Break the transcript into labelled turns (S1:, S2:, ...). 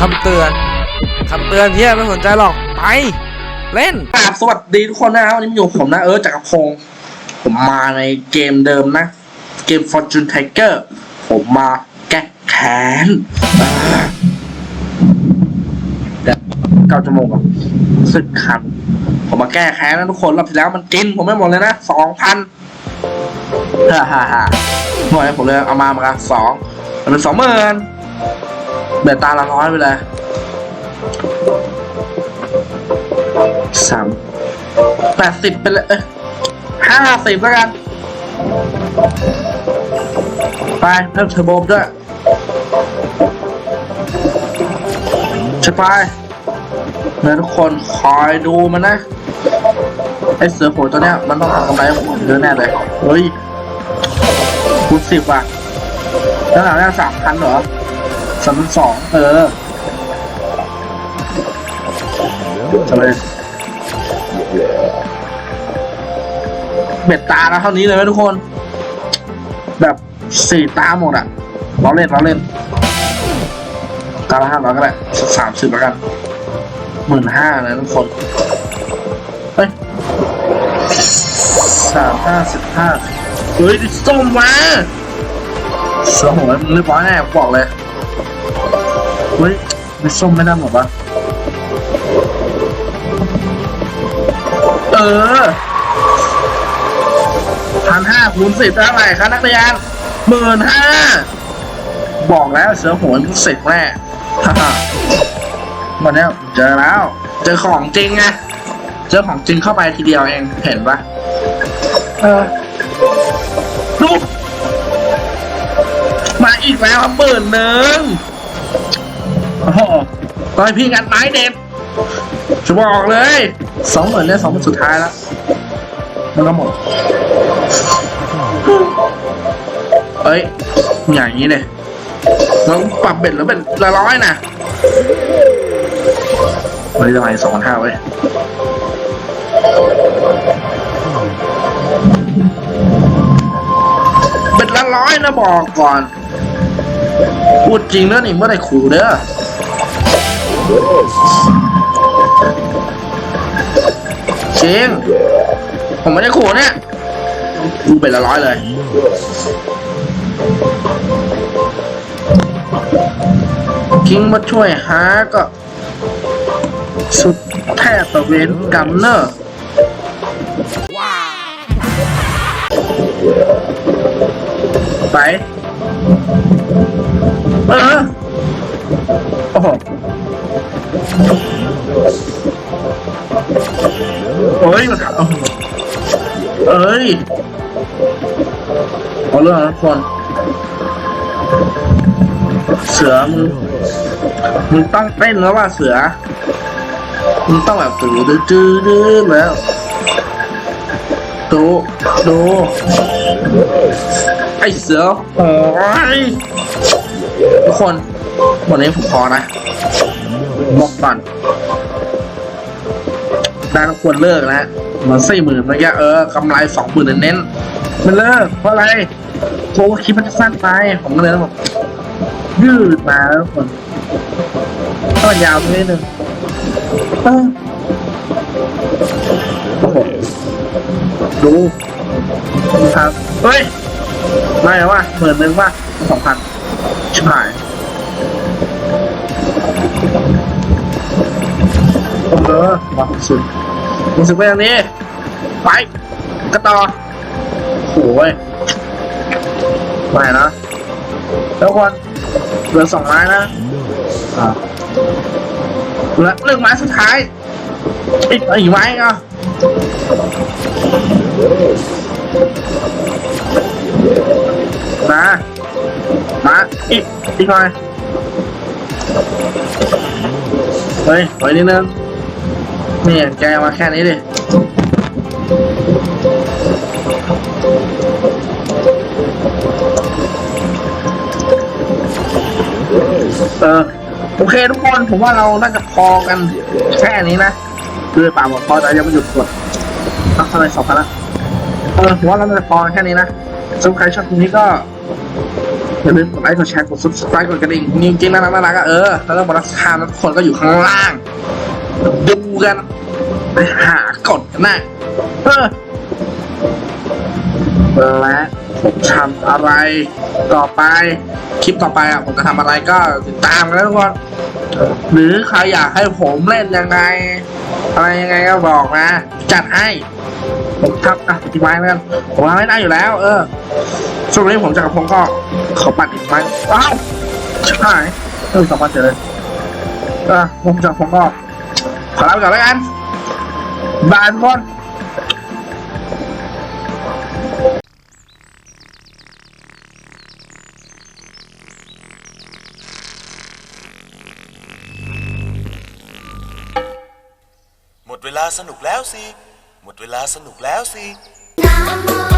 S1: คำเตือนคำเตือนเฮียไม่สนใจหรอก ไป เล่น
S2: ครับสวัสดีทุกคนนะครับวันนี้มาอยู่ผมนะ เออจักรพงศ์ผมมาในเกมเดิมนะ เกม Fortune Tiger ผมมาแก้แค้นเดี๋ยวเก้าชั่วโมงกับสิบคัน ผมมาแก้แค้นนะทุกคนรอบที่แล้วมันกิน ผมไม่หมดเลยนะสองพันฮ่าฮ่าฮ่าหน่วยผมเลยเอามามากันสองมันเป็นสองหมื่น เบ็ดตาละร้อยไปเลยสามแปดสิบไปเลยเอ้ยห้าสิบแล้วกัน ไปเพิ่มเทอร์โบด้วยใช่ไปนะทุกคนคอยดูมันนะ ไอเสือโหตัวเนี้ยมันต้องทำกำไรเยอะแน่เลย เฮ้ยคูณสิบอะแล้วหลังจากสามพันเหรอ สามสองเออจะไปเบ็ดตาแล้วเท่านี้เลยไหมทุกคน แบบสี่ตาหมดอะเราเล่นเราเล่น ตาละห้าร้อยก็ได้สามสิบแล้วกันหมื่นห้านะทุกคนเฮ้ยสามห้าสิบห้าเฮ้ยดิส้มมาสือโหมึงเรียบร้อยแน่บอกเลย เฮ้ยดิส้มไม่น่าหมดปะเออพันห้าคูณสิบเท่าไหร่คะนักเรียนหมื่นห้าบอกแล้วเสือโหนเสร็จแน่ฮ่าฮ่าวันนี้เจอแล้ว เจอของจริงไงเจอของจริงเข้าไปทีเดียวเองเห็นปะเออดูมาอีกแล้วครับหมื่นหนึ่ง ตอนพี่งัดไม้เด็ดจะบอกเลยสองหมื่นเนี่ยสองหมื่นสุดท้ายแล้วมันก็หมดเอ้ย อย่างนี้เลยเราปรับเบ็ดแล้วเป็นละร้อยนะวันนี้จะมาสองพันห้าเว้ยเบ็ดละร้อยนะบอกก่อน พูดจริงแล้วนี่เมื่อไหร่ขู่เด้อ จริงผมไม่ได้ขู่เนี่ยกูเป็นละร้อยเลย คิงมาช่วยหาก็ สุดแท้ตะเวนกำเนอร์ไป โอ้ยมันเอาเอ้ยเอาเรื่องนะทุกคนเสือมึงมึงต้องเต้นแล้วว่าเสือมึงต้องแบบตื้อดื้อดื้อดื้อแล้วดูดูไอเสือโอ้ยทุกคนวันนี้ผมพอนะบอกก่อน ได้ก็ควรเลิกนะเหมือนสี่หมื่นเมื่อกี้เออกำไรสองหมื่นเน้นมันเลิกเพราะอะไรโค้คลิปมันจะสั้นไปผมก็เลยต้องยืดมาแล้วคนก็ยาวนิดนึงเออโอ้โหดูครับเฮ้ยไม่แล้วว่ะหมื่นหนึ่งว่ะสองพันชิบหาย เออมาสุดรู้สึกว่าอย่างนี้ ไปกระต่อโอ้ยไม่นะแล้วคนเหลือสองไม้นะอ่าเหลือหนึ่งไม้สุดท้ายอีกอีกไม้อะมามาอีกอีกหน่อยเฮ้ยไว้นิดนึง นี่แกมาแค่นี้ดิเออโอเคทุกคนผมว่าเราน่าจะพอกันแค่นี้นะคือป่าบอกพอแต่ยังไม่หยุดกดพักอะไรสองพันละเออผมว่าเราน่าจะพอแค่นี้นะสำหรับใครชอบคลิปนี้ก็อย่าลืมกดไลค์กดแชร์กด subscribe กดกระดิ่งนี่จริงๆน่ารักน่ารักอะเออแล้วก็บรักทานทุกคนก็อยู่ข้างล่างดูกัน ไปหากดกันะเออและผมทำอะไรต่อไป คลิปต่อไปอะผมจะทำอะไรก็ติดตามกันนะทุกคนหรือใครอยากให้ผมเล่นยังไง อะไรยังไงก็บอกนะ จัดให้ผมทำอะอธิบายแล้วกันผมทำไม่ได้อยู่แล้ว เออช่วงนี้ผมจะกับผมก็ขอปัดอีกไหมว้าวชิบหายเออสองวันเสร็จเลยเออผมจะกับผมก็ขอลาไปก่อนแล้วกัน บายทุกคน
S3: หมดเวลาสนุกแล้วสิ หมดเวลาสนุกแล้วสิ
S4: นะโมหานะ